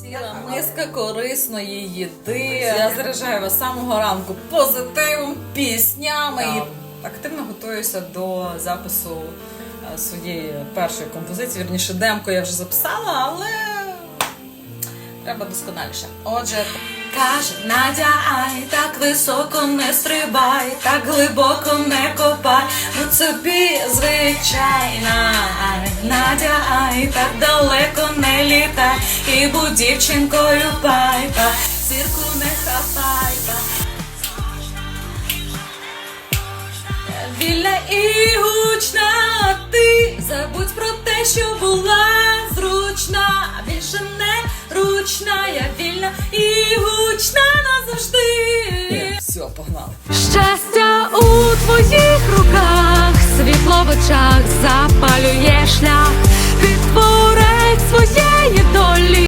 Ціла миска корисної їди. Я заряджаю вас самого ранку позитивом, піснями і активно готуюся до запису е, своєї першої композиції. Вірніше, демку я вже записала, але треба досконаліше. Отже, Каже, Надя, ай, так високо не стрибай, так глибоко не копай, будь собі звичайна. Ай, так далеко не літай, і будь дівчинкою пайпа, зірку не хапай. па. Вільна і гучна, ти забудь про те, що була зручна, а більше не ручна, я вільна і гучна назавжди. все, погнали. Щастя у твоїх